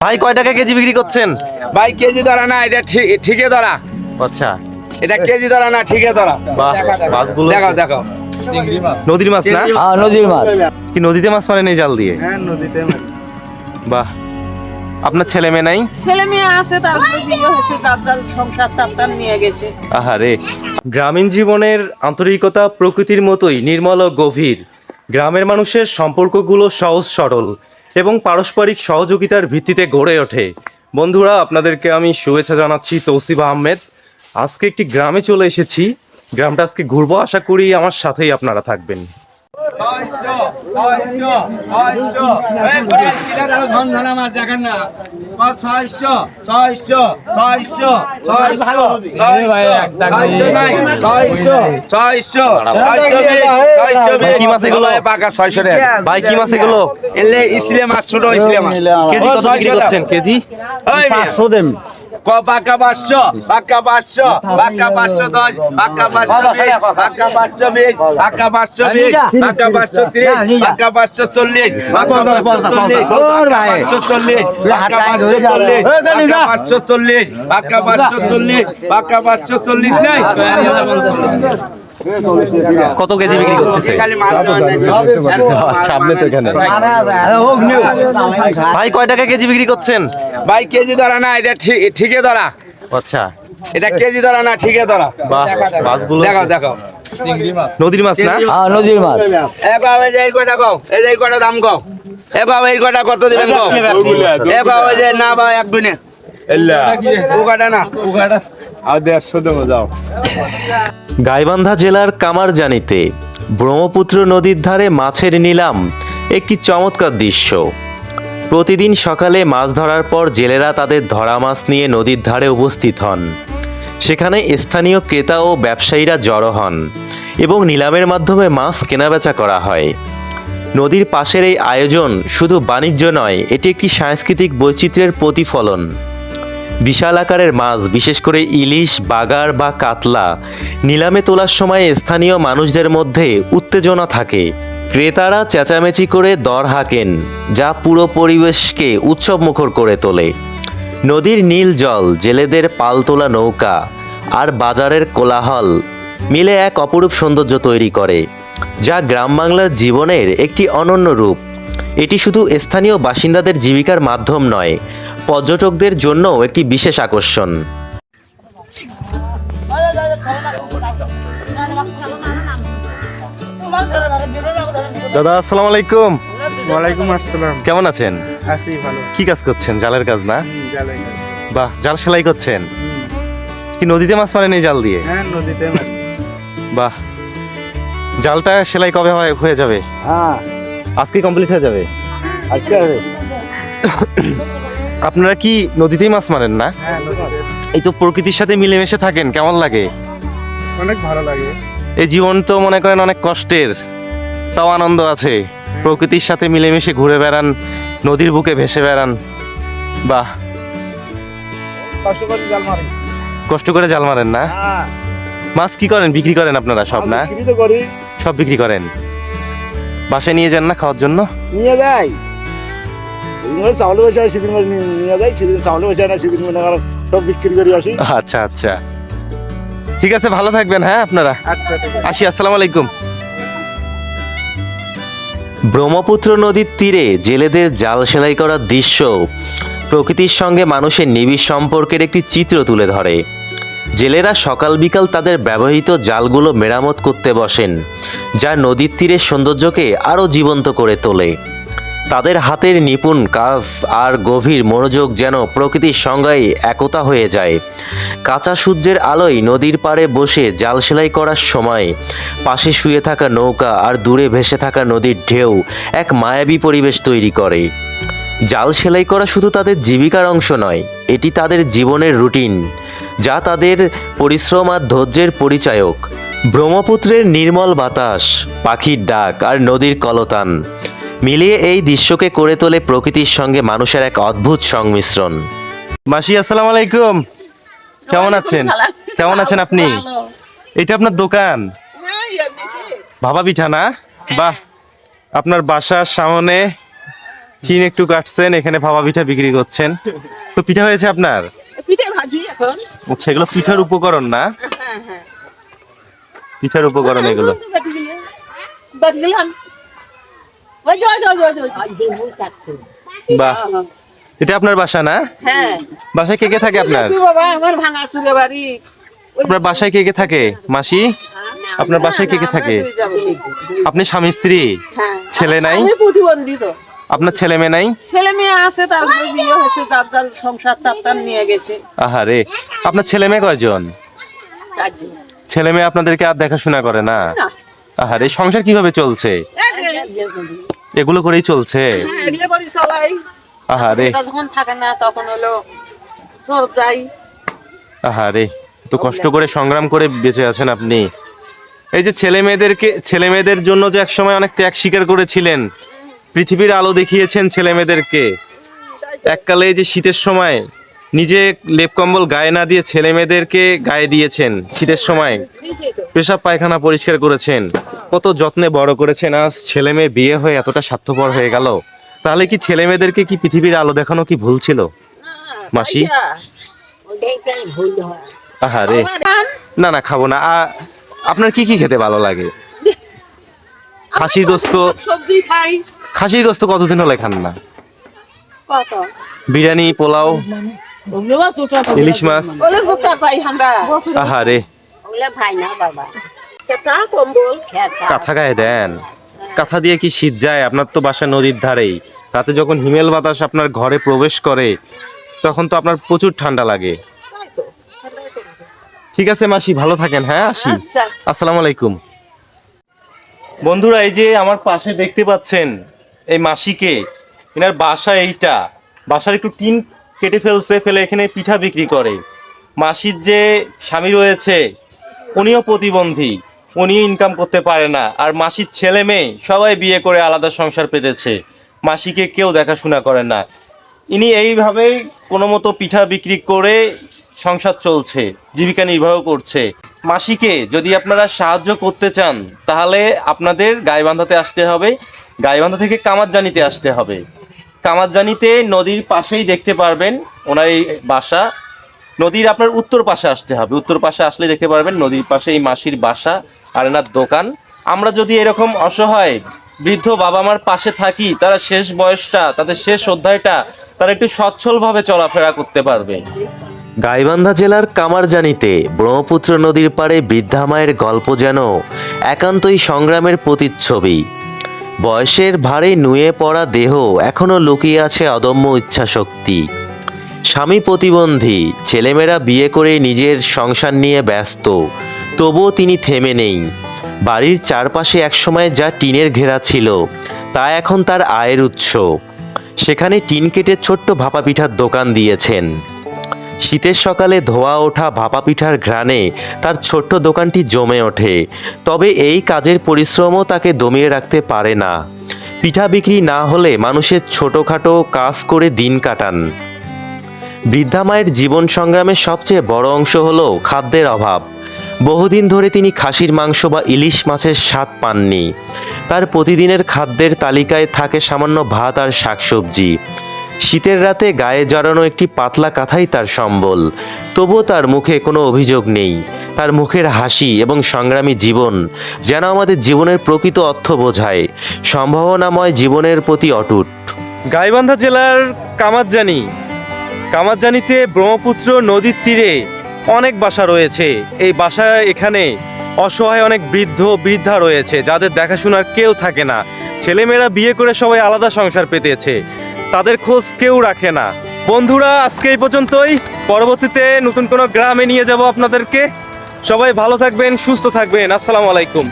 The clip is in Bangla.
ভাই কয় টাকা কেজি বিক্রি করছেন? ভাই কেজি ধরা না এটা ঠিক- ঠিকে ধরা। আচ্ছা। এটা কেজি ধরা না ঠিকে ধরা। বাহ মাছগুলো দেখাও দেখাও নদীর মাছ না? হ্যাঁ নদীর মাছ। কি নদীতে মাছ মারেন এই জাল দিয়ে? হ্যাঁ নদীতে বাহ। আপনার ছেলে মেয়ে নাই? ছেলে মেয়ে আছে তারপরে বিয়ে হয়েছে যার যার সংসার তার তার নিয়ে গেছে। আহারে গ্রামীণ জীবনের আন্তরিকতা প্রকৃতির মতোই নির্মল ও গভীর। গ্রামের মানুষের সম্পর্কগুলো সহজ সরল। এবং পারস্পরিক সহযোগিতার ভিত্তিতে গড়ে ওঠে। বন্ধুরা, আপনাদেরকে আমি শুভেচ্ছা জানাচ্ছি তৌসিবা আহমেদ। আজকে একটি গ্রামে চলে এসেছি। গ্রামটা আজকে ঘুরবো। আশা করি আমার সাথেই আপনারা থাকবেন। ভাই, কি মাছ এগুলো? পাকা ছয়শো টাকা ভাই কি মাছ এগুলো? এলে ইসলে মাছ ছোট ইসলে মাছ। কেজি কত বিক্রি করছেন? কেজি? পাঁচশো দেন। পাকা পাঁচশো পাকা পাঁচশো পাকা পাঁচশো দশ পাকা পাঁচশো বিশ পাকা পাঁচশো বিশ পাকা পাঁচশো বিশ পাকা পাঁচশো ত্রিশ পাকা পাঁচশো চল্লিশ পাঁচশো চল্লিশ চল্লিশ পাকা পাঁচশো চল্লিশ পাকা পাঁচশো চল্লিশ পাকা পাঁচশো চল্লিশ পাকা পাঁচশো চল্লিশ নাই। কত কেজি বিক্রি করতেছে? আপনি তো এখানে। ভাই কয় টাকা কেজি বিক্রি করছেন? ভাই কেজি ধরা না এটা ঠিক- ঠিকে ধরা। আচ্ছা। এটা কেজি ধরা না ঠিকে ধরা। মাছগুলো দেখাও দেখাও। নদীর মাছ না? হ্যাঁ নদীর মাছ। এ বাবা এই কয়টা কও? এই কয়টা দাম কও? এ বাবা এই কয়টা কত দিবেন কও? এ বাবা এই যে না বাবা এক গুনে ও কয়টা না গাইবান্ধা জেলার কামারজানিতে ব্রহ্মপুত্র নদীর ধারে মাছের নিলাম একটি চমৎকার দৃশ্য। প্রতিদিন সকালে মাছ ধরার পর জেলেরা তাদের ধরা মাছ নিয়ে নদীর ধারে উপস্থিত হন। সেখানে স্থানীয় ক্রেতা ও ব্যবসায়ীরা জড়ো হন এবং নিলামের মাধ্যমে মাছ কেনাবেচা করা হয়। নদীর পাশের এই আয়োজন শুধু বাণিজ্য নয় এটি একটি সাংস্কৃতিক বৈচিত্র্যের প্রতিফলন। বিশাল আকারের মাছ, বিশেষ করে ইলিশ, বাগার বা কাতলা, নিলামে তোলার সময় স্থানীয় মানুষদের মধ্যে উত্তেজনা থাকে। ক্রেতারা চেঁচামেচি করে দর হাঁকেন, যা পুরো পরিবেশকে উৎসবমুখর করে তোলে। নদীর নীল জল, জেলেদের পাল তোলা নৌকা আর বাজারের কোলাহল মিলে এক অপরূপ সৌন্দর্য তৈরি করে, যা গ্রাম বাংলার জীবনের একটি অনন্য রূপ। এটি শুধু স্থানীয় বাসিন্দাদের জীবিকার মাধ্যম নয় পর্যটকদের জন্যও একটি বিশেষ আকর্ষণ। দাদা আসসালামু আলাইকুম ওয়ালাইকুম আসসালাম। কেমন আছেন? আসি ভালো। কি কাজ করছেন? জালের কাজ না? বাহ জাল সেলাই করছেন? কি নদীতে মাছ মারেন এই জাল দিয়ে? হ্যাঁ নদীতে বাহ জালটা সেলাই কবে হয়- হয়ে যাবে? হ্যাঁ। আজকে কমপ্লিট হয়ে যাবে? আজকে হবে। আপনারা কি নদীতেই মাছ মারেন না? হ্যাঁ এই তো প্রকৃতির সাথে মিলেমিশে থাকেন কেমন লাগে? অনেক ভালো লাগে। এই জীবন তো মনে করেন অনেক কষ্টের তাও আনন্দ আছে। প্রকৃতির সাথে মিলেমিশে ঘুরে বেড়ান নদীর বুকে ভেসে বেড়ান। বাহ। কষ্ট করে জাল কষ্ট করে জাল মারেন না? হ্যাঁ। মাছ কি করেন? বিক্রি করেন আপনারা সব না? সব বিক্রি করেন। বাসায় নিয়ে যান না খাওয়ার জন্য? নিয়ে যাই। করে চাউল বসে সেদিন করে নিয়ে- যাই সেদিন চাউল বসে না সেদিন মনে সব বিক্রি করে আসি। আচ্ছা আচ্ছা। ঠিক আছে ভালো থাকবেন হ্যাঁ আপনারা? আচ্ছা আসি আসসালামু আলাইকুম। ব্রহ্মপুত্র নদীর তীরে জেলেদের জাল সেলাই করার দৃশ্য প্রকৃতির সঙ্গে মানুষের নিবিড় সম্পর্কের একটি চিত্র তুলে ধরে। জেলেরা সকাল বিকাল তাদের ব্যবহৃত জালগুলো মেরামত করতে বসেন যা নদীর তীরের সৌন্দর্যকে আরও জীবন্ত করে তোলে। তাদের হাতের নিপুণ কাজ আর গভীর মনোযোগ যেন প্রকৃতির সঙ্গেই একতা হয়ে যায়। কাঁচা সূর্যের আলোয় নদীর পাড়ে বসে জাল সেলাই করার সময়, পাশে শুয়ে থাকা নৌকা আর দূরে ভেসে থাকা নদীর ঢেউ এক মায়াবী পরিবেশ তৈরি করে। জাল সেলাই করা শুধু তাদের জীবিকার অংশ নয়, এটি তাদের জীবনের রুটিন, যা তাদের পরিশ্রম আর ধৈর্যের পরিচায়ক। ব্রহ্মপুত্রের নির্মল বাতাস, পাখির ডাক আর নদীর কলতান মিলিয়ে এই দৃশ্যকে করে তোলে প্রকৃতির সঙ্গে মানুষের এক অদ্ভুত সংমিশ্রণ। মাসি আসসালামু আলাইকুম। কেমন আছেন? কেমন আছেন আপনি? এটা আপনার দোকান? হ্যাঁ, ভাবা পিঠা না? বাহ আপনার বাসার সামনে চিন একটু কাটছেন এখানে ভাপা পিঠা বিক্রি করছেন। তো পিঠা হয়েছে আপনার? পিঠে ভাজি এখন। আচ্ছা এগুলো পিঠার উপকরণ না? হ্যাঁ হ্যাঁ। পিঠার উপকরণ এগুলো। ওই যে, ওই যে, ওই যে, বাহ। এটা আপনার বাসা না? হ্যাঁ। বাসায় কে কে থাকে আপনার? বাবা আমার ভাঙা চুরে বাড়ি। আপনার বাসায় কে কে থাকে? মাসি? আপনার বাসায় কে কে থাকে। আপনি স্বামী স্ত্রী? হ্যাঁ। ছেলে নাই? আমি প্রতিবন্ধী তো। আপনার ছেলে মেয়ে নাই? ছেলে মেয়ে আছে তারপরে বিয়ে হয়েছে যার যার সংসার তার তার নিয়ে গেছে। আহারে আপনার ছেলে মেয়ে কয়জন? ছেলে মেয়ে আপনাদেরকে আর দেখাশোনা করে না? না। আহারে সংসার কীভাবে চলছে? এগুলো করেই চলছে। হ্যাঁ, এগুলো করি চলাই আহারে। যখন থাকে না তখন হলো চোর যাই। আহারে তো কষ্ট করে সংগ্রাম করে বেঁচে আছেন আপনি। এই যে ছেলে মেয়েদেরকে ছেলে মেয়েদের জন্য যে একসময় অনেক ত্যাগ স্বীকার করেছিলেন পৃথিবীর আলো দেখিয়েছেন ছেলে মেয়েদেরকে। এককালে এই যে শীতের সময় নিজে লেপ কম্বল গায়ে না দিয়ে ছেলে মেয়েদেরকে গায়ে দিয়েছেন শীতের সময়। দিছি পেশাব পায়খানা পরিষ্কার করেছেন। কত যত্নে বড় করেছেন আজ ছেলে মেয়ে বিয়ে হয়ে এতটা স্বার্থপর হয়ে গেল? তাহলে কি ছেলে মেয়েদেরকে কি পৃথিবীর আলো দেখানো কি ভুল ছিল? মাসি? আহারে। না না খাব না। আর আপনার কি কি খেতে ভালো লাগে? খাসির গোস্ত। সবজি খাই। খাসির গোস্ত কতদিন হলে খান না? কত? বিরিয়ানি পোলাও ইলিশ মাছ। আহারে। ওগুলো ভাই না বাবা। খেতা কম্বল? কাঁথা গায়ে দেন। কাঁথা দিয়ে কি শীত যায়? আপনার তো বাসা নদীর ধারেই। তাতে যখন হিমেল বাতাস আপনার ঘরে প্রবেশ করে তখন তো আপনার প্রচুর ঠান্ডা লাগে। ঠিক আছে মাসি ভালো থাকেন হ্যাঁ আসি? আচ্ছা। আসসালামু আলাইকুম। বন্ধুরা এই যে আমার পাশে দেখতে পাচ্ছেন এই মাসিকে এনার বাসা এইটা। বাসার একটু টিন কেটে ফেলছে ফেলে এখানে পিঠা বিক্রি করে। মাসির যে স্বামী রয়েছে উনিও প্রতিবন্ধী। উনিও ইনকাম করতে পারে না। আর মাসির ছেলে মেয়ে সবাই বিয়ে করে আলাদা সংসার পেতেছে। মাসিকে কেউ দেখাশোনা করে না। ইনি এইভাবেই কোনো মতো পিঠা বিক্রি করে সংসার চলছে, জীবিকা নির্বাহ করছে। মাসিকে যদি আপনারা সাহায্য করতে চান, তাহলে আপনাদের গাইবান্ধাতে আসতে হবে। গাইবান্ধা থেকে কামারজানিতে আসতে হবে। কামারজানিতে নদীর পাশেই দেখতে পারবেন ওনার এই বাসা। নদীর আপনার উত্তর পাশে আসতে হবে। উত্তর পাশে আসলে দেখতে পারবেন নদীর পাশে এই মাসির বাসা আর এনার দোকান। আমরা যদি এরকম অসহায় বৃদ্ধ বাবা মার পাশে থাকি, তারা শেষ বয়সটা, তাদের শেষ অধ্যায়টা, তারা একটু সচ্ছলভাবে চলাফেরা করতে পারবে। গাইবান্ধা জেলার কামারজানিতে ব্রহ্মপুত্র নদীর পাড়ে বৃদ্ধা মায়ের গল্প যেন একান্তই সংগ্রামের প্রতিচ্ছবি। বয়সের ভারে নুয়ে পড়া দেহ এখনও লুকিয়ে আছে অদম্য ইচ্ছাশক্তি। স্বামী প্রতিবন্ধী, ছেলেমেয়েরা বিয়ে করে নিজের সংসার নিয়ে ব্যস্ত, তবুও তিনি থেমে নেই। বাড়ির চারপাশে একসময় যা টিনের ঘেরা ছিল, তা এখন তার আয়ের উৎস। সেখানে টিন কেটে ছোট্ট ভাপা পিঠার দোকান দিয়েছেন। শীতের সকালে ধোয়া ওঠা ভাপা পিঠার ঘ্রাণে তার ছোট্ট দোকানটি জমে ওঠে, তবে এই কাজের পরিশ্রমও তাকে দমিয়ে রাখতে পারে না। পিঠা বিক্রি না হলে মানুষের ছোটোখাটো কাজ করে দিন কাটান। বৃদ্ধা মায়ের জীবন সংগ্রামের সবচেয়ে বড় অংশ হলো খাদ্যের অভাব। বহুদিন ধরে তিনি খাসির মাংস বা ইলিশ মাছের স্বাদ পাননি। তার প্রতিদিনের খাদ্যের তালিকায় থাকে সামান্য ভাত আর শাকসবজি। শীতের রাতে গায়ে জড়ানো একটি পাতলা কাঁথাই তার সম্বল। তবুও তার মুখে কোনো অভিযোগ নেই। তার মুখের হাসি এবং সংগ্রামী জীবন যেন আমাদের জীবনের প্রকৃত অর্থ বোঝায়। সম্ভাবনাময় জীবনের প্রতি অটুট। গাইবান্ধা জেলার কামারজানি কামারজানিতে ব্রহ্মপুত্র নদীর তীরে অনেক বাসা রয়েছে। এই বাসায় এখানে অসহায় অনেক বৃদ্ধ বৃদ্ধা রয়েছে, যাদের দেখাশোনার কেউ থাকে না। ছেলেমেয়েরা বিয়ে করে সবাই আলাদা সংসার পেতেছে। তাদের খোঁজ কেউ রাখে না। বন্ধুরা, আজকে এই পর্যন্তই। পরবর্তীতে নতুন কোনো গ্রামে নিয়ে যাব আপনাদেরকে। সবাই ভালো থাকবেন, সুস্থ থাকবেন। আসসালামু আলাইকুম।